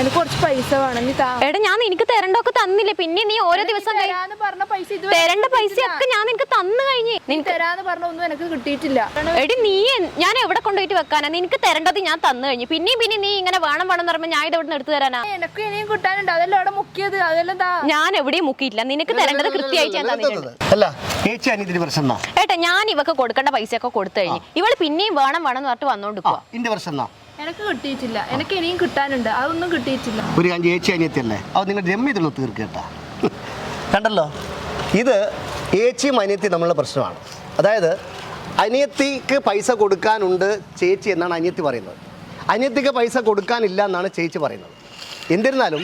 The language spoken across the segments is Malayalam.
എനിക്ക് കുറച്ച് പൈസ വേണം എടാ ഞാൻ നിനക്ക് തരണ്ടൊക്കെ തന്നില്ലേ? പിന്നെ നീ ഓരോ ദിവസം പറഞ്ഞ പൈസ ഇതുവരെ തരണ്ട കിട്ടിയിട്ടില്ല. പൈസയൊക്കെ ഞാൻ നിനക്ക് തന്നു കഴിഞ്ഞേ. നിനക്ക് തരാന്ന് പറഞ്ഞ ഒന്നും എനിക്ക് കിട്ടിയിട്ടില്ല. എടി നീ ഞാൻ എവിടെ കൊണ്ടുപോയിട്ട് വെക്കാനാ? നിനക്ക് തരേണ്ടത് ഞാൻ തന്നു കഴിഞ്ഞു. പിന്നെയും പിന്നെ നീ ഇങ്ങനെ വേണം വേണം എന്ന് പറയുമ്പോൾ ഞാൻ ഇത് ഇവിടെ എടുത്തു തരാനാ? എനിക്ക് ഇനിയും കിട്ടാനുണ്ട്. അതെല്ലാം അവിടെ മുക്കിയത്. അതെല്ലാം ഞാൻ എവിടെയും മുക്കിയില്ല നിനക്ക് തരേണ്ടത് കൃത്യമായിട്ട് ഞാൻ തന്നിട്ടുണ്ട്. പ്രശ്നം ഏട്ടാ ഞാൻ ഇവക്ക് കൊടുക്കേണ്ട പൈസയൊക്കെ കൊടുത്തു കഴിഞ്ഞു. ഇവൾ പിന്നെയും വേണം വേണം എന്ന് പറഞ്ഞിട്ട് വന്നോണ്ട് പോവാ. എനിക്ക് കിട്ടിയിട്ടില്ല. എനിക്ക് ഇനിയും കിട്ടാനുണ്ട്. അതൊന്നും കിട്ടിയിട്ടില്ല. ഒരു കാര്യം ചേച്ചി അനിയത്തിയല്ലേ? അത് നിങ്ങൾ രമ്യത്തിലൊന്ന് തീർക്കേട്ടാ. കണ്ടല്ലോ? ഇത് ഏച്ചിയും അനിയത്തി നമ്മളുടെ പ്രശ്നമാണ്. അതായത് അനിയത്തിക്ക് പൈസ കൊടുക്കാനുണ്ട് ചേച്ചി എന്നാണ് അനിയത്തി പറയുന്നത്. അനിയത്തിക്ക് പൈസ കൊടുക്കാനില്ല എന്നാണ് ചേച്ചി പറയുന്നത്. എന്നിരുന്നാലും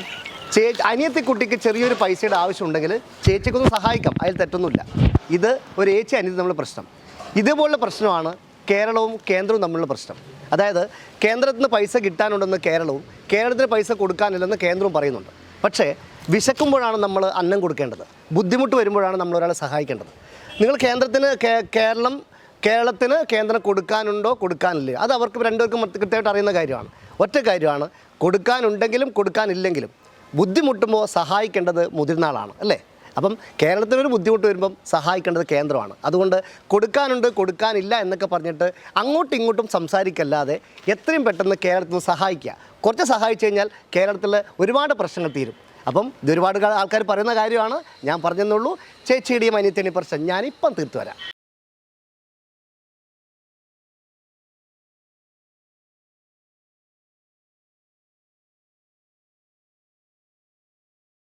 ചേ അനിയത്തി കുട്ടിക്ക് ചെറിയൊരു പൈസയുടെ ആവശ്യമുണ്ടെങ്കിൽ ചേച്ചിക്കൊന്ന് സഹായിക്കാം. അതിൽ തെറ്റൊന്നുമില്ല. ഇത് ഒരു ഏച്ചി അനിയത്തി നമ്മളുടെ പ്രശ്നം. ഇതുപോലുള്ള പ്രശ്നമാണ് കേരളവും കേന്ദ്രവും തമ്മിലുള്ള പ്രശ്നം. അതായത് കേന്ദ്രത്തിന് പൈസ കിട്ടാനുണ്ടെന്ന് കേരളവും കേരളത്തിന് പൈസ കൊടുക്കാനില്ലെന്ന് കേന്ദ്രവും പറയുന്നുണ്ട്. പക്ഷേ വിശക്കുമ്പോഴാണ് നമ്മൾ അന്നം കൊടുക്കേണ്ടത്. ബുദ്ധിമുട്ട് വരുമ്പോഴാണ് നമ്മൾ ഒരാളെ സഹായിക്കേണ്ടത്. നിങ്ങൾ കേന്ദ്രത്തിന് കേരളം കേരളത്തിന് കേന്ദ്രം കൊടുക്കാനുണ്ടോ കൊടുക്കാനില്ലേ? അത് അവർക്ക് രണ്ടുപേർക്കും കൃത്യമായിട്ട് അറിയുന്ന കാര്യമാണ്. ഒറ്റ കാര്യമാണ് കൊടുക്കാനുണ്ടെങ്കിലും കൊടുക്കാനില്ലെങ്കിലും ബുദ്ധിമുട്ടുമ്പോൾ സഹായിക്കേണ്ടത് മുതിർന്ന ആളാണ് അല്ലേ? അപ്പം കേരളത്തിനൊരു ബുദ്ധിമുട്ട് വരുമ്പം സഹായിക്കേണ്ടത് കേന്ദ്രമാണ്. അതുകൊണ്ട് കൊടുക്കാനുണ്ട് കൊടുക്കാനില്ല എന്നൊക്കെ പറഞ്ഞിട്ട് അങ്ങോട്ടും ഇങ്ങോട്ടും സംസാരിക്കല്ലാതെ എത്രയും പെട്ടെന്ന് കേരളത്തിൽ നിന്ന് സഹായിക്കുക. കുറച്ച് സഹായിച്ചു കഴിഞ്ഞാൽ കേരളത്തിൽ ഒരുപാട് പ്രശ്നങ്ങൾ തീരും. അപ്പം ഇത് ഒരുപാട് ആൾക്കാർ പറയുന്ന കാര്യമാണ്. ഞാൻ പറഞ്ഞെന്നുള്ളൂ ചേച്ചിയുടെയും അനിയത്തിന്റെയും പ്രശ്നം ഞാനിപ്പം തീർത്തു വരാം.